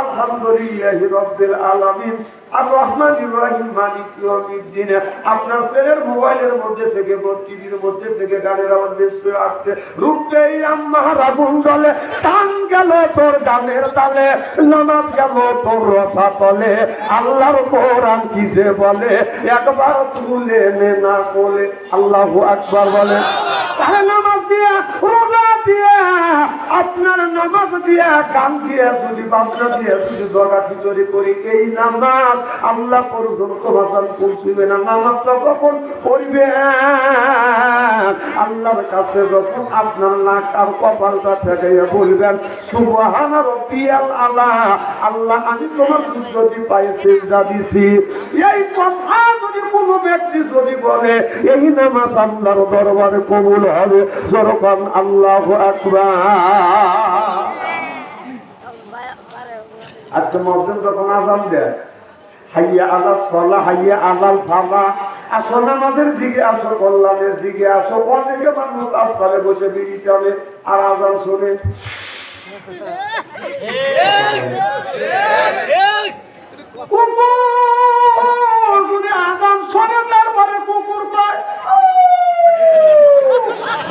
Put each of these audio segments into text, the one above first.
আলহামদুলিল্লাহ রব্বিল আলামিন। আর রহমান ইব্রাহিম মালিক আপনার ছেলের মোবাইলের মধ্যে থেকে টিভির মধ্যে থেকে গানের আসছে। জ্বলে, টান গেল তোর গানের তালে। নামাজ গেল তোর রসা তলে। আল্লাহর কোরআন কি যে বলে, একবার তুলে নে না বলে। আল্লাহু আকবার বলে। তাহলে নামাজ দিয়া রোজা দিয়া আপনার নামাজ দিয়া, গান দিয়া, যদি বাবনা দিয়া, যদি দরগা খিচুড়ি করি, এই নামাজ আল্লাহ পর্যন্ত ভাষণ পৌঁছবে না। নামাজটা কখন পড়বে? আল্লাহর কাছে যখন আপনার নাক আর কপালটা থেকে বলবেন, সুবহান রব্বিয়াল আলা, আল্লাহ, আমি তোমার যদি পাই সেজদা দিছি। এই কথা বলে এই নামাজ আল্লাহর দরবারে কবুল হবে। যেরকম আল্লাহ আকবার। আজকে মসজিদ যখন আজান দেয়, হাইয়া আলাল সলা, হাইয়া আলাল ফালা, আসো নামাজের দিকে আসো, কল্যাণের দিকে আসো। অনেকে মানুষ আসপালে বসে বিড়ি চলে আর আজান শোনে।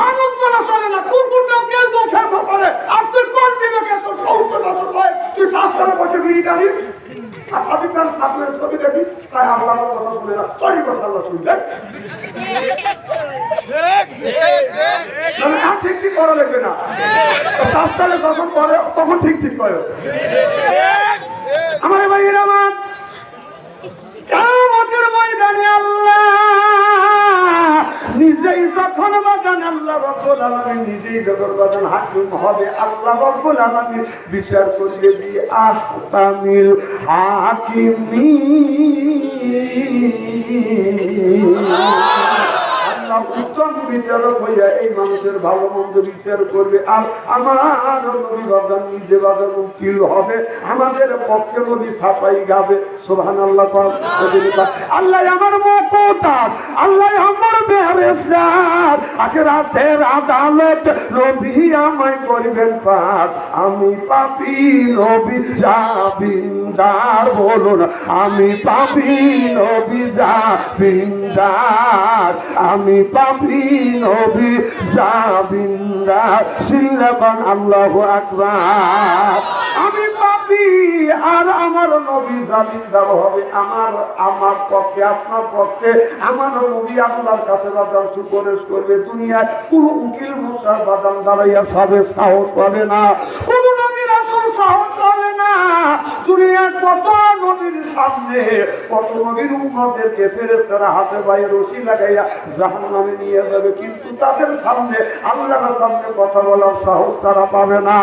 মানুষ বলা চলে না কুকুরটাও কেউ মুখে করে আর তুই কোন বিবেকে তোর সত্তর বছর হয় তুই শাস্ত্রের বসে টানি আর সাবিক খান ছবি দেখি? তাই আল্লাহর কথা শুনে না। তোরই কথা আল্লাহ শুনবে মানে আর ঠিক ঠিক করা লাগবে না। শাস্ত্রে যখন করে তখন ঠিক ঠিক করে আমার ভাই আমার। কামতের ময়দানে আল্লাহ নিজেই যখন বাজান, আল্লাহ রব্বুল আলামিন নিজেই যখন বাজান, হাকিম হবে, আল্লাহ রব্বুল আলামিন বিচার করিয়ে দিয়ে আস্তামিল হাকিমি। উত্তম বিচারক হইয়া এই মানুষের ভালো মন্দ বিচার করবে। আর আমার নবী বাজান নিজে বাজান উকিল হবে, আমাদের পক্ষে নদী ছাপাই গাবে সোহান আল্লাহ আল্লাহ আমার মকতার, আল্লাহ আমার বেহরেস্তার আগে রাতের আদালত নবী আমায় করবেন পার আমি পাপি নবী যাবিন্দার বলুন আমি পাপি নবী যাবিন্দার আমি নবী আল্লাহু আকবার। আমি পাপি, আর আমার নবী হবে আমার আমার পক্ষে, আপনার পক্ষে। আমার নবী আল্লাহর কাছে বাদাম সুপারিশ করবে, দুনিয়ায় কোন উকিল মুক্তার বাদাম দাঁড়াইয়া সবে সাহস পাবে না। কোন নবীর আসল সাহস না। দুনিয়ার কত সামনে, কত হাতে রশি লাগাইয়া জাহান নামে নিয়ে যাবে। কিন্তু তাদের সামনে, আল্লাহর সামনে কথা বলার সাহস তারা পাবে না।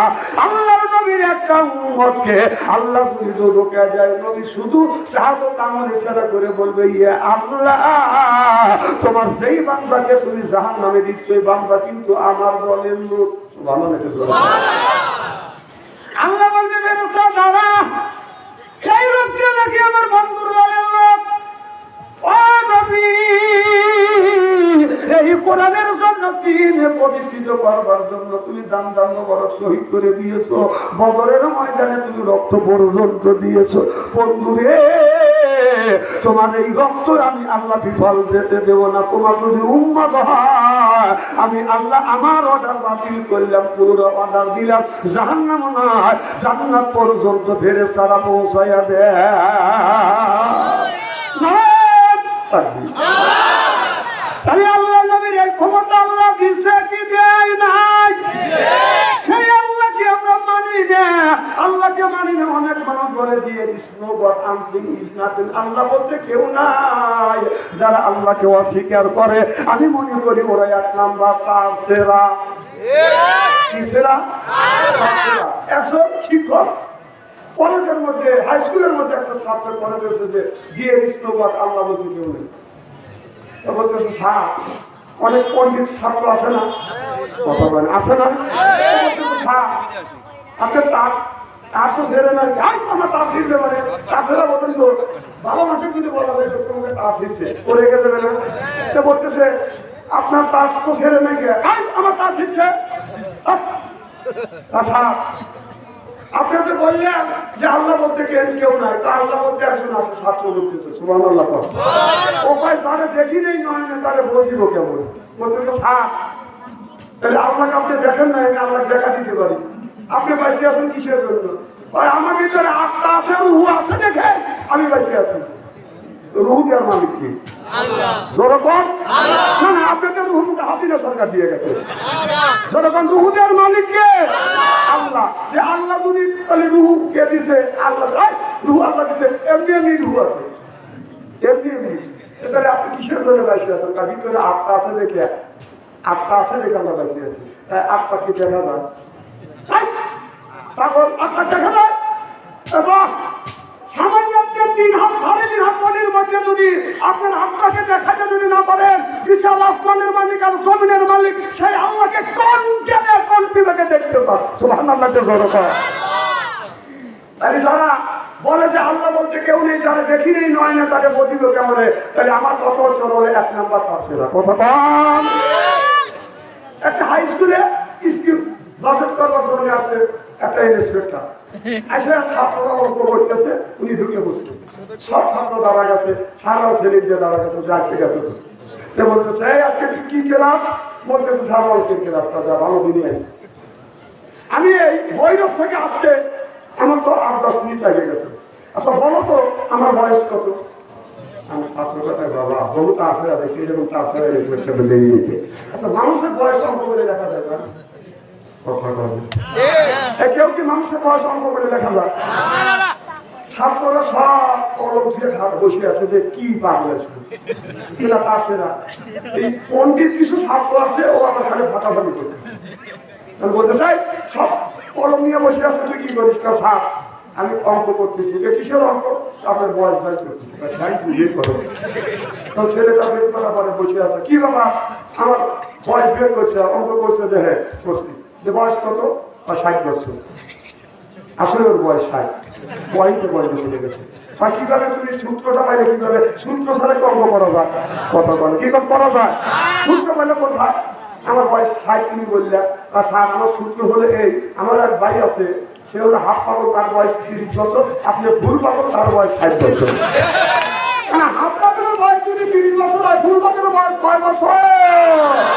আল্লাহর নবীর একটা আল্লাহ যদি যায় নবী শুধু শাহাদত আমল ইশারা করে বলবে ইয়ে আল্লাহ, তোমার সেই বান্দাকে তুমি জাহান নামে দিচ্ছ এই বান্দা কিন্তু আমার বলেন লোক। ভালো আল্লাহ বলবে বেরোস্তা দাঁড়া সেই আমার এই কোরআনের জন্য দিনে প্রতিষ্ঠিত করবার জন্য তুমি দান দান বরক শহীদ করে দিয়েছ। বদরের ময়দানে তুমি রক্ত পর্যন্ত দিয়েছ। বন্ধুরে তোমার এই রক্ত আমি আল্লাহ বিফল যেতে দেব না। তোমার যদি উম্মত হয় আমি আল্লাহ আমার অর্ডার বাতিল করলাম পুরো অর্ডার দিলাম। জাহান্নাম নয় জান্নাত পর্যন্ত ফেরে তারা পৌঁছাইয়া দেয় তাহলে আল্লাহ নবীর এই ক্ষমতা আল্লাহ দিছে কি দেয় নাই সেই আল্লাহকে আমরা মানি না আল্লাহকে আল্লাহকে মানি না অনেক মানুষ বলে দিয়ে আল্লাহ বলতে কেউ নাই। যারা আল্লাহকে অস্বীকার করে, আমি মনে করি ওরা এক নাম্বার তার সেরা। কি সেরা? একজন শিক্ষক। কলেজের মধ্যে হাই স্কুলের মধ্যে একটা ছাত্র কলেজ এসেছে দিয়ে ইসনো গড আল্লাহ বলতে কেউ নেই। বলতেছে অনেক পণ্ডিত ছাত্র আছে না? কথা আছে না? আপনি তার আমার মানে ভালো মানুষের যদি বলা যায় তো তোমাকে তার ছিঁড়ছে ও রেখে দেবে সে বলতেছে, আপনার তার! আচ্ছা আপনাকে বললেন যে আল্লাহ বলতে কেউ নাই, তা আল্লাহ বলতে একজন আছে, ছাত্র বলতেছে সুবান আল্লাহ ও কয়, স্যারে, দেখি নেই, নয় তাহলে বসিব কেমন? বলতেছে, স্যার, তাহলে আপনি দেখেন না আমি আল্লাহ দেখা দিতে পারি। আপনি বাঁচে আছেন কিসের জন্য? আমার ভিতরে আত্মা আছে রুহু আছে দেখে আমি বাঁচে আছি। রুহু দেওয়ার মালিক কি? জনগণ? না না আপনাদের রুহুকে হাসিনা সরকার দিয়ে গেছে। রুহু দেওয়ার মালিক কে? আল্লাহ। যে আল্লাহ তাহলে রুহু কে দিছে? আল্লাহ রুহু আল্লাহ দিছে। এমনি এমনি রুহু আছে। এমনি এমনি। তাহলে আপনি কিসের জন্য বাঁচিয়ে আছেন? তার ভিতরে আত্মা আছে দেখে। আত্মা আছে দেখে আমরা বাঁচিয়ে আছি। তাই আত্মা কি দেখা যায় পাগল আত্মা দেখা যায় এবং সামান্য তিন হাত, সাড়ে হাত পানির মধ্যে আপনার আত্মাকে দেখাতে যদি না পারেন, বিশাল আসমানের মালিক আর জমিনের মালিক, সেই আল্লাহকে কোন জ্ঞানে কোন দেখতে পান কর যারা বলে যে আল্লাহ বলতে কেউ নেই, যারা দেখি নেই, নয় না তাকে বদিল কেমন তাহলে আমার কত চলে এক নাম্বার কথা একটা হাই স্কুলে স্কুল আছে আছে আজকে আছে। আমি এই ভৈরব থেকে আসতে আমার তো আট, দশ মিনিট লেগে গেছে। আচ্ছা বলো তো, আমার বয়স কত? আমি ছাত্র কথায়, বাবা বহু তাছাড়া এই পরীক্ষা বেরিয়ে গেছে আচ্ছা মানুষের বয়স করে দেখা যায় না। কথা এ কেউ কি মানুষের বয়স অঙ্ক করে লেখা যায়? ছাত্ররা সব কলম খাট বসে আছে যে কি পাগল আছে। এরা তাছেরা এই পণ্ডিত কিছু ছাত্র আছে ও আমার খালি ফাটাফাটি করতে আমি বলতে চাই সব কলম নিয়ে বসে আছে তুই কি করিস আমি অঙ্ক করতেছি। যে কিসের অঙ্ক? আপনার বয়স বাড়ি করতেছি তাই বুঝিয়ে করো। তো ছেলেটা বের করার পরে বসে আছে কি বাবা আমার বয়স বের করছে অঙ্ক করছে যে হ্যাঁ করছি। যে বয়স কত? বা ষাট বছর। আসলে ওর বয়স ষাট। বয়সে বয়সে চলে গেছে। আর কীভাবে তুমি সূত্রটা পাইলে, কীভাবে? সূত্র ছাড়া কি অঙ্ক করা যায়। কথা বলো। কি করে যায়? সূত্র পাইলে কোথায় আমার বয়স ষাট, তুমি বললে, আর স্যার, আমার সূত্র হলে এই, আমার এক ভাই আছে, সে হলো হাফ পাগল, তার বয়স তিরিশ বছর। আপনি ফুল পাগল তার বয়স ষাট বছর। হাফ পাগলের বয়স তিরিশ বছর হয় ফুল পাগলের বয়স ছয় বছর।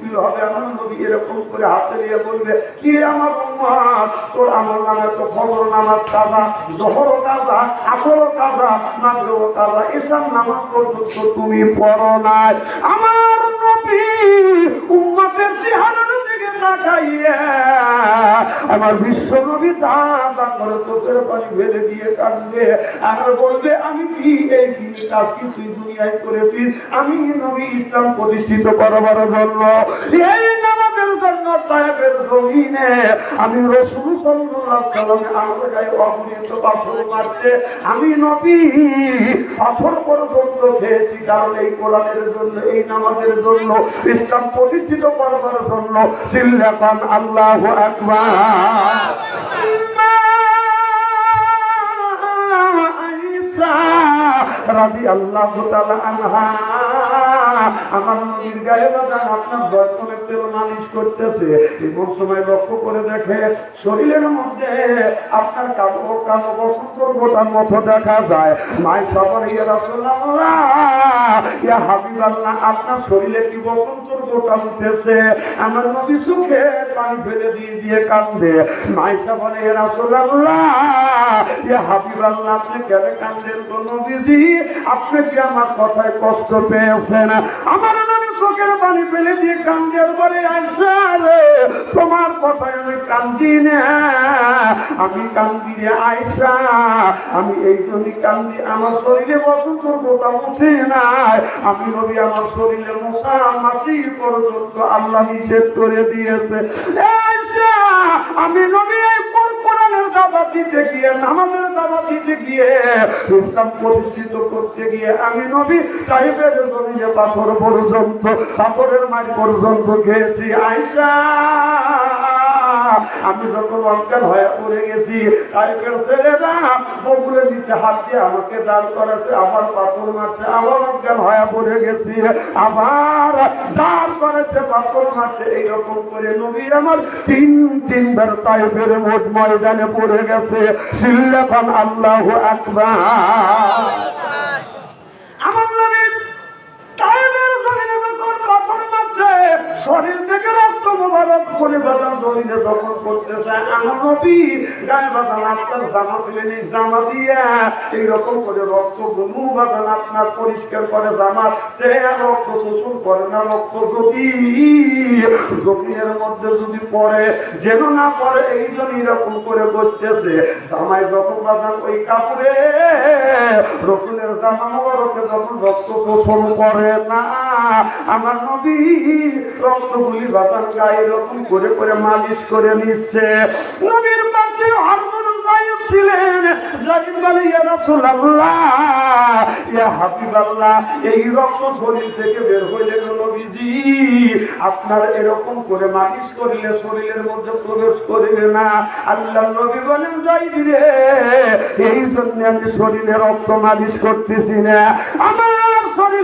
উকিল হবে আমার নবী এরকম করে হাতে নিয়ে বলবে, কি আমার তোর আমার নামে তো ফজর নামাজ কাজা জহরও কাজা আসরও কাজা মাগরিবও কাজা এসব নামাজ পর্যন্ত তুমি পড়ো নাই। আমার নবী উম্মতের চেহারার দিকে তাকাইয়া আমার বিশ্ব নবী করে চোখের পানি ফেলে দিয়ে কাঁদবে আর বলবে, আমি কি এই কাজ কি তুই দুনিয়ায় করেছিস আমি নবী ইসলাম প্রতিষ্ঠিত করবার জন্য। এই নামাজের জন্য সাহেবের জমিনে আমি রসুল সাল্লাল্লাহু আলাইহি আমার গায়ে পাথর মারছে আমি নবী, পাথর পর্যন্ত খেয়েছি, কারণ এই কোরআনের জন্য, এই নামাজের জন্য, ইসলাম প্রতিষ্ঠিত করবার জন্য সিল্লাপান আল্লাহু আকবার। রাদিয়াল্লাহু তাআলা আনহা। আমার নদীর গায়ে আপনার বর্তমানের তেল মালিশ করতেছে। এমন সময় লক্ষ্য করে দেখে, শরীরের মধ্যে আপনার বসন্তর গোটার মতো দেখা যায়। সবার ইয়ে আপনার শরীরে কি বসন্তর গোটা উঠেছে? আমার নবী সুখে পানি ফেলে দিয়ে দিয়ে কান্দে। বলে ইয়া আপনি কেন কান্দেন গো নবীজি? আপনি কি আমার কথায় কষ্ট পেয়েছেন? আমার চোখের পানি ফেলে দিয়ে কান্দে আর বলে আয়সা রে তোমার কথায় আমি কান্দি না। আমি কান্দি রে আয়সা আমি এই জন্যই কান্দি। আমার শরীরে বসন্ত গোটা উঠে নাই। আমি নবী আমার শরীরে মশা মাসি পর্যন্ত আল্লাহ নিষেধ করে দিয়েছে। আমি নবী কোরআনের দাবা দিতে গিয়ে, নামাজের দাবা দিতে গিয়ে, ইসলাম প্রতিষ্ঠিত করতে গিয়ে আমি নবী সাহেবের জমিনে পাথর পর্যন্ত, পাথরের মাঠ পর্যন্ত গেছি, আয়সা। আমি যখন অজ্ঞান হয়ে পড়ে গেছি সাহেবের ছেলেরা বগুলে দিচ্ছে হাত দিয়ে আমাকে দান করেছে আবার পাথর মারছে, আবার অজ্ঞান হয়ে পড়ে গেছি। আবার দান করেছে পাথর মারছে, এইরকম করে নবী আমার তিন, তিনবার তাইফের মোট ময়দানে পড়ে গেছে। সিল্লাফান আল্লাহ আকবার। করে বাদাম জমিনে দখল করতেছে। আমার নবী গায়ে বাদাম আপনার জামা ছিলেন এই জামা দিয়ে এইরকম করে রক্ত গুনু বাদাম আপনার পরিষ্কার করে জামা। রক্ত শোষণ করে না, রক্ত যদি, জমিনের মধ্যে যদি পড়ে, যেন না পড়ে, এই জন্য এরকম করে বসতেছে। জামাই যখন বাদাম ওই কাপড়ে, রসুলের জামা মোবারকে যখন রক্ত শোষণ করে না, আমার নবী রক্তগুলি বাদাম গায়ে এরকম করে করে মালিশ করে নিচ্ছে। নবীর পাশে হারমোন ছিলেন। জালিম বলে, ইয়া রাসূলুল্লাহ, ইয়া হাবিবাল্লাহ, এই রক্ত শরীর থেকে বের হইলে নবীজি, আপনার এরকম করে মালিশ করিলে শরীরের মধ্যে প্রবেশ করিবে না। আল্লাহ নবী বলেন যাই দিলে এই জন্য আমি শরীরে রক্ত মালিশ করতেছি না। আমার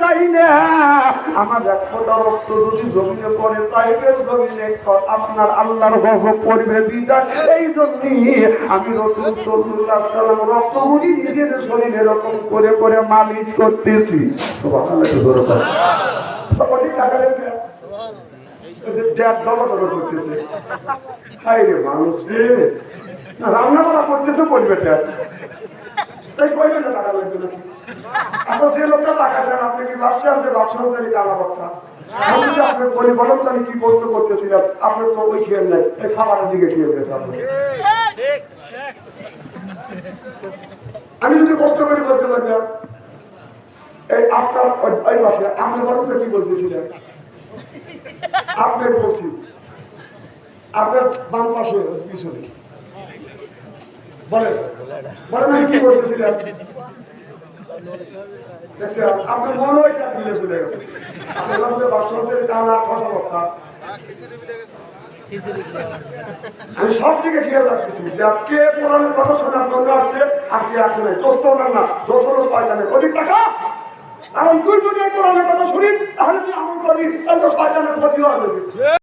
চাই না। আমার এক ফোঁটা রক্ত যদি জমিনে পড়ে তাইবের জমিনে আপনার আল্লাহর গজব পড়বে বিদায় এই জন্যই আমি রসুল সাল্লাল্লাহু আলাইহি সাল্লাম রক্তগুলি নিজের শরীরে এরকম করে করে মালিশ করতেছি। সকলে টাকা রান্না করা করতেছে। করবে ড্যাড টাকা লাগবে আচ্ছা লোকটা আপনি কি আমি কি তো দিকে আমি যদি প্রশ্ন করে বলতে পারতাম এই আপনার ওই- পাশে, আপনি তো কি বলতেছিলেন? আপনার বলছি, আপনার বাম পাশে, পিছনে। আমি কি বলতেছিলাম? সব খেয়াল রাখতেছি কে কোরআনের কথা শোনার জন্য আসছে, আর কে আসে নাই। দোস্ত না দোষ হলো শয়তানের অধিক টাকা কারণ তুই যদি কোরআনের কথা শুনিস, তাহলে তুই আমল করবি, তাহলে তো শয়তানের ক্ষতি হবে।